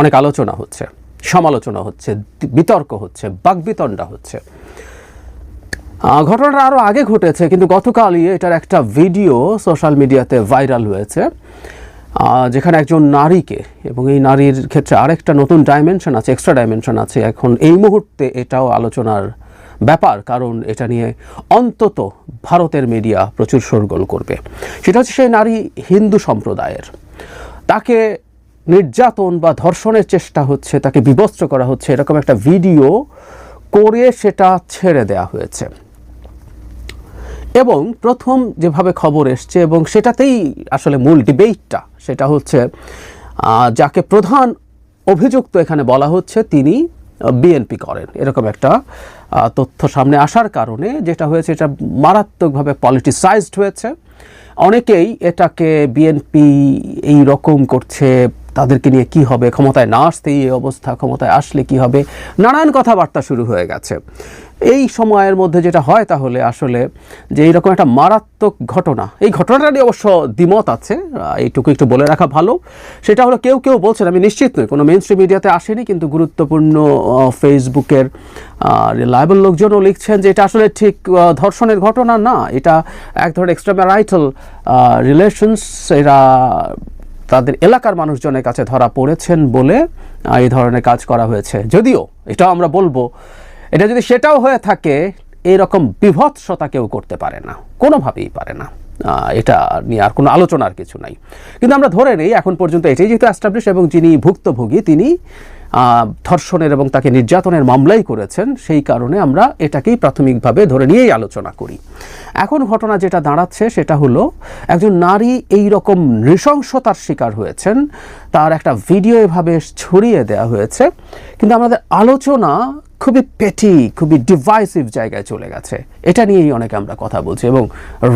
অনেক আলোচনা হচ্ছে, সমালোচনা হচ্ছে, বিতর্ক হচ্ছে, বাকবিতণ্ডা হচ্ছে। ঘটনাটা আরও আগে ঘটেছে, কিন্তু গতকালই এটার একটা ভিডিও সোশ্যাল মিডিয়াতে ভাইরাল হয়েছে যেখানে একজন নারীকে, এবং এই নারীর ক্ষেত্রে আরেকটা নতুন ডাইমেনশন আছে এক্সট্রা ডাইমেনশন আছে। এখন এই মুহূর্তে এটাও আলোচনার ব্যাপার, কারণ এটা নিয়ে অন্তত ভারতের মিডিয়া প্রচুর শোরগোল করবে। সেটা হচ্ছে সেই নারী হিন্দু সম্প্রদায়ের। তাকে নির্যাতন বা ধর্ষণের চেষ্টা হচ্ছে, তাকে বিবস্ত্র করা হচ্ছে, এরকম একটা ভিডিও করে সেটা ছেড়ে দেয়া হয়েছে। এবং প্রথম যেভাবে খবর এসছে, এবং সেটাতেই আসলে মূল ডিবেটটা, সেটা হচ্ছে যাকে প্রধান অভিযুক্ত এখানে বলা হচ্ছে, তিনি বিএনপি করেন। এরকম একটা তথ্য সামনে আসার কারণে যেটা হয়েছে, এটা মারাত্মকভাবে পলিটিসাইজড হয়েছে। অনেকেই এটাকে বিএনপি এই রকম করছে তাদেরকে নিয়ে কি হবে, ক্ষমতায় না আসতেই এই অবস্থা, ক্ষমতায় আসলে কি হবে? নানান কথাবার্তা শুরু হয়ে গেছে। এই সময়ের মধ্যে যেটা হয় তাহলে আসলে যে এইরকম একটা মারাত্মক ঘটনা, এই ঘটনাটা নিয়ে অবশ্য দ্বিমত আছে এইটুকু একটু বলে রাখা ভালো। সেটা হলো কেউ কেউ বলছেন, আমি নিশ্চিত নই, কোনো মেন স্ট্রিম মিডিয়াতে আসেনি, কিন্তু গুরুত্বপূর্ণ ফেসবুকের রিলায়েবল লোকজনও লিখছেন যে এটা আসলে ঠিক ধর্ষণের ঘটনা না, এটা এক ধরনের এক্সট্রাম্যারাইটাল রিলেশনস এরা তাদের এলাকার মানুষজনের কাছে ধরা পড়েছেন বলে এই ধরনের কাজ করা হয়েছে। যদিও, এটাও আমরা বলব, এটা যদি সেটাও হয়ে থাকে, এরকম বিভৎসতা কেউ করতে পারে না, কোনোভাবেই পারে না। এটা নিয়ে আর কোনো আলোচনার কিছু নাই। কিন্তু আমরা ধরে নেই, এখন পর্যন্ত এটাই যেহেতু অ্যাস্টাবলিশ এবং যিনি ভুক্তভোগী, তিনি ধর্ষণের এবং তাকে নির্যাতনের মামলাই করেছেন, সেই কারণে আমরা এটাকেই প্রাথমিকভাবে ধরে নিয়েই আলোচনা করি। এখন ঘটনা যেটা দাঁড়াচ্ছে সেটা হলো, একজন নারী এই রকম নৃশংসতার শিকার হয়েছেন, তার একটা ভিডিও এভাবে ছড়িয়ে দেওয়া হয়েছে, কিন্তু আমাদের আলোচনা খুবই পেটি খুবই ডিভাইসিভ জায়গায় চলে গেছে। এটা নিয়েই অনেকে আমরা কথা বলছি এবং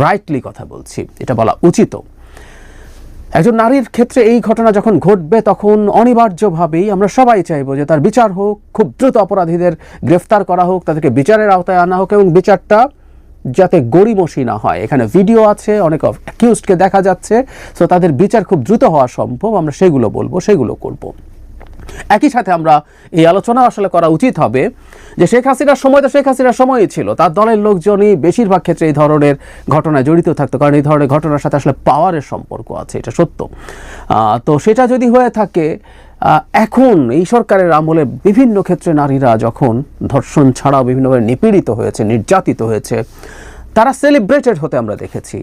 রাইটলি কথা বলছি। এটা বলা উচিত একজন নারীর ক্ষেত্রে এই ঘটনা যখন ঘটবে, তখন অনিবার্যভাবেই আমরা সবাই চাইব যে তার বিচার হোক, খুব দ্রুত অপরাধীদের গ্রেফতার করা হোক, তাদেরকে বিচারের আওতায় আনা হোক এবং বিচারটা যাতে গড়িমসি না হয়। এখানে ভিডিও আছে, অনেক অ্যাকিউজডকে দেখা যাচ্ছে সো তাদের বিচার খুব দ্রুত হওয়া সম্ভব, আমরা সেগুলো বলব, সেগুলো করব। একই সাথে আমরা এই আলোচনা আসলে করা উচিত হবে যে শেখ হাসিনার সময় তো শেখ হাসিনার সময়ই ছিল। তার দলের লোকজনই বেশিরভাগ ক্ষেত্রে এই ধরনের ঘটনায় জড়িত থাকতো, কারণ এই ধরনের ঘটনার সাথে আসলে পাওয়ারের সম্পর্ক আছে, এটা সত্য। তো সেটা যদি হয়ে থাকে এখন এই সরকারের আমলে বিভিন্ন ক্ষেত্রে নারীরা যখন ধর্ষণ ছাড়াও বিভিন্নভাবে নিপীড়িত হয়েছে, নির্যাতিত হয়েছে, তারা সেলিব্রেটেড হতে আমরা দেখেছি।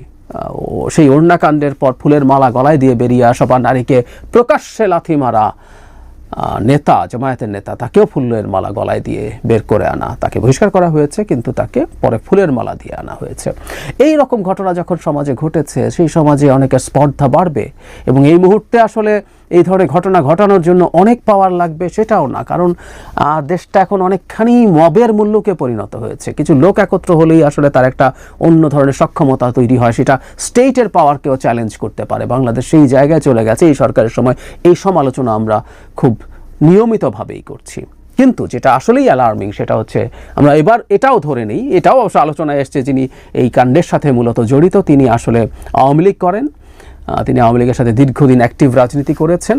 সেই ওড়নাকাণ্ডের পর ফুলের মালা গলায় দিয়ে বেরিয়ে আসা বা নারীকে প্রকাশ্যে লাথি মারা নেতা, জমায়েতের নেতা, তাকেও ফুলের মালা গলায় দিয়ে বের করে আনা, তাকে বহিষ্কার করা হয়েছে, কিন্তু তাকে পরে ফুলের মালা দিয়ে আনা হয়েছে। এই রকম ঘটনা যখন সমাজে ঘটেছে, সেই সমাজে অনেকের স্পর্ধা বাড়বে এবং এই মুহূর্তে আসলে এই ধরনের ঘটনা ঘটানোর জন্য অনেক পাওয়ার লাগবে সেটাও না, কারণ দেশটা এখন অনেকখানি মবের মূল্যকে পরিণত হয়েছে। কিছু লোক একত্র হলেই আসলে তার একটা অন্য ধরনের সক্ষমতা তৈরি হয়, সেটা স্টেটের পাওয়ারকেও চ্যালেঞ্জ করতে পারে। বাংলাদেশ সেই জায়গায় চলে গেছে, এই সরকারের সময় এই সমালোচনা আমরা খুব নিয়মিতভাবেই করছি। কিন্তু যেটা আসলেই অ্যালার্মিং সেটা হচ্ছে, আমরা এবার এটাও ধরে নিই, এটাও অবশ্য আলোচনায় এসছে যিনি এই কাণ্ডের সাথে মূলত জড়িত, তিনি আসলে আওয়ামী লীগ করেন তিনি আওয়ামী লীগের সাথে দীর্ঘদিন অ্যাক্টিভ রাজনীতি করেছেন।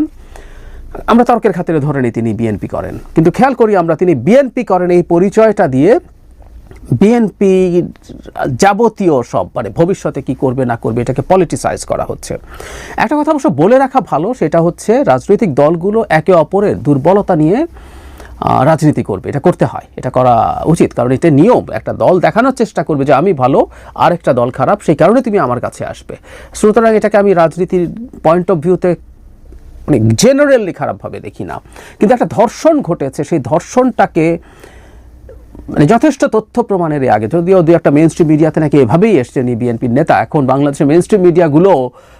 আমরা তর্কের খাতিরে ধরে নিই তিনি বিএনপি করেন। কিন্তু খেয়াল করি আমরা, তিনি বিএনপি করেন এই পরিচয়টা দিয়ে বিএনপি যাবতীয় সব মানে ভবিষ্যতে কি করবে না করবে, এটাকে পলিটিসাইজ করা হচ্ছে। একটা কথা অবশ্য বলে রাখা ভালো, সেটা হচ্ছে রাজনৈতিক দলগুলো একে অপরের দুর্বলতা নিয়ে রাজনীতি করবে। এটা করতে হয়। এটা করা উচিত। কারণ এটা নিয়ম। একটা দল দেখানোর চেষ্টা করবে যে, আমি ভালো আর একটা দল খারাপ, সেই কারণে তুমি আমার কাছে আসবে। সুতরাং এটাকে আমি রাজনীতির পয়েন্ট অফ ভিউতে মানে জেনারেলি খারাপভাবে দেখি না। কিন্তু একটা ধর্ষণ ঘটেছে। সেই ধর্ষণটাকে মানে যথেষ্ট তথ্য প্রমাণের আগে। যদিও দু একটা মেন স্ট্রিম মিডিয়াতে নাকি এভাবেই এসছেন বিএনপির নেতা। এখন বাংলাদেশের মেন স্ট্রিম মিডিয়াগুলো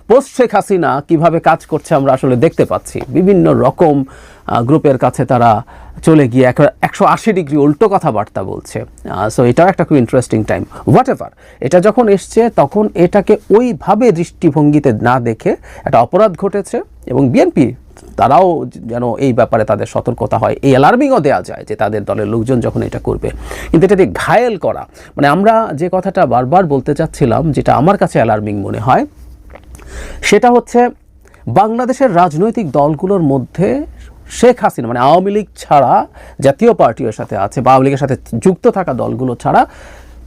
পোস্ট শেখ হাসিনা কীভাবে কাজ করছে আমরা আসলে দেখতে পাচ্ছি। বিভিন্ন রকম গ্রুপের কাছে তারা চলে গিয়ে এক একশো আশি ডিগ্রি উল্টো কথাবার্তা বলছে। সো এটাও একটা খুব ইন্টারেস্টিং টাইম হোয়াট এভার এটা যখন এসছে তখন এটাকে ওইভাবে দৃষ্টিভঙ্গিতে না দেখে একটা অপরাধ ঘটেছে এবং বিএনপি তারাও যেন এই ব্যাপারে তাদের সতর্কতা হয়। এই অ্যালার্মিংও দেওয়া যায় যে তাদের দলের লোকজন যখন এটা করবে। কিন্তু এটা দিয়ে ঘায়েল করা মানে আমরা যে কথাটা বারবার বলতে চাচ্ছিলাম, যেটা আমার কাছে অ্যালার্মিং মনে হয়, সেটা হচ্ছে বাংলাদেশের রাজনৈতিক দলগুলোর মধ্যে শেখ হাসিনা মানে আওয়ামী লীগ ছাড়া জাতীয় পার্টির সাথে আছে বা আওয়ামী লীগের সাথে যুক্ত থাকা দলগুলো ছাড়া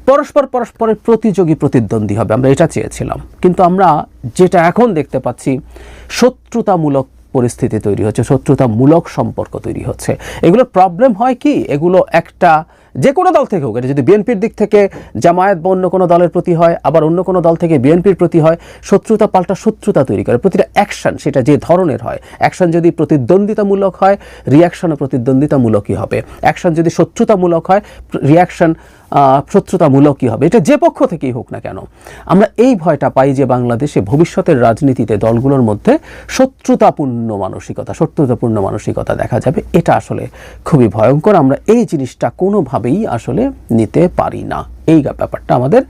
পরস্পর পরস্পরের প্রতিযোগী প্রতিদ্বন্দ্বী হবে, আমরা এটা চেয়েছিলাম। কিন্তু আমরা যেটা এখন দেখতে পাচ্ছি, শত্রুতামূলক পরিস্থিতি তৈরি হচ্ছে, শত্রুতামূলক সম্পর্ক তৈরি হচ্ছে। এগুলোর প্রবলেম হয় কি? এগুলো একটা যে কোনো দল থেকে হোক, এটা যদি বিএনপির দিক থেকে জামায়াত বা অন্য কোনো দলের প্রতি হয়, আবার অন্য কোনো দল থেকে বিএনপির প্রতি হয়, শত্রুতা পাল্টা শত্রুতা তৈরি করে। প্রতিটা অ্যাকশন সেটা যে ধরনের হয় অ্যাকশন যদি প্রতিদ্বন্দ্বিতামূলক হয় রিয়াকশনও প্রতিদ্বন্দ্বিতামূলকই হবে। অ্যাকশন যদি শত্রুতামূলক হয় রিয়াকশন শত্রুতামূলকই হবে? এটা যে পক্ষ থেকেই হোক না কেন, আমরা এই ভয়টা পাই যে বাংলাদেশে ভবিষ্যতের রাজনীতিতে দলগুলোর মধ্যে শত্রুতাপূর্ণ মানসিকতা শত্রুতাপূর্ণ মানসিকতা দেখা যাবে। এটা আসলে খুবই ভয়ঙ্কর। আমরা এই জিনিসটা কোনোভাবেই আসলে নিতে পারি না। এই ব্যাপারটা আমাদের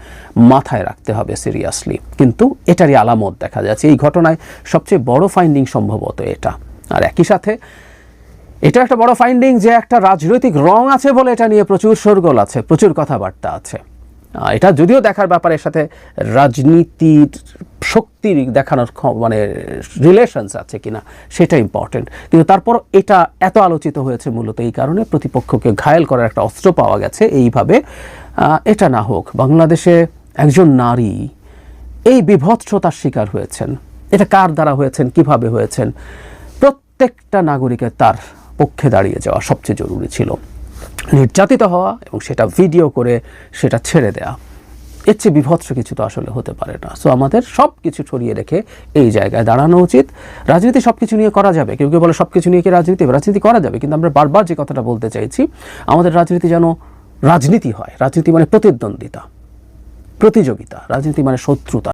মাথায় রাখতে হবে সিরিয়াসলি কিন্তু এটারই আলামত দেখা যাচ্ছে। এই ঘটনায় সবচেয়ে বড় ফাইন্ডিং সম্ভবত এটা। আর একই সাথে এটা একটা বড় ফাইন্ডিং যে একটা রাজনৈতিক রং আছে বলে এটা নিয়ে প্রচুর শোরগোল আছে, প্রচুর কথাবার্তা আছে। এটা যদিও দেখার ব্যাপারে সাথে রাজনীতির শক্তির দেখানোর মানে রিলেশনস আছে কিনা, সেটা ইম্পর্টেন্ট কিন্তু তারপর এটা এত আলোচিত হয়েছে মূলত এই কারণে প্রতিপক্ষকে ঘায়েল করার একটা অস্ত্র পাওয়া গেছে এইভাবে। এটা না হোক, বাংলাদেশে একজন নারী এই বিভৎসতার শিকার হয়েছেন। এটা কার দ্বারা হয়েছেন, কীভাবে হয়েছেন? প্রত্যেকটা নাগরিকের তার পক্ষে দাঁড়িয়ে যাওয়া সবচেয়ে জরুরি ছিল। নির্যাতিত হওয়া এবং সেটা ভিডিও করে সেটা ছেড়ে দেওয়া এর চেয়ে বিভৎস কিছু তো আসলে হতে পারে না। সো আমাদের সব কিছু ছড়িয়ে রেখে এই জায়গায় দাঁড়ানো উচিত। রাজনীতি সব কিছু নিয়ে করা যাবে। কেউ কেউ বলে সব কিছু নিয়ে কি রাজনীতি? রাজনীতি করা যাবে। কিন্তু আমরা বারবার যে কথাটা বলতে চাইছি, আমাদের রাজনীতি যেন রাজনীতি হয়। রাজনীতি মানে প্রতিদ্বন্দ্বিতা, প্রতিযোগিতা। রাজনীতি মানে শত্রুতা।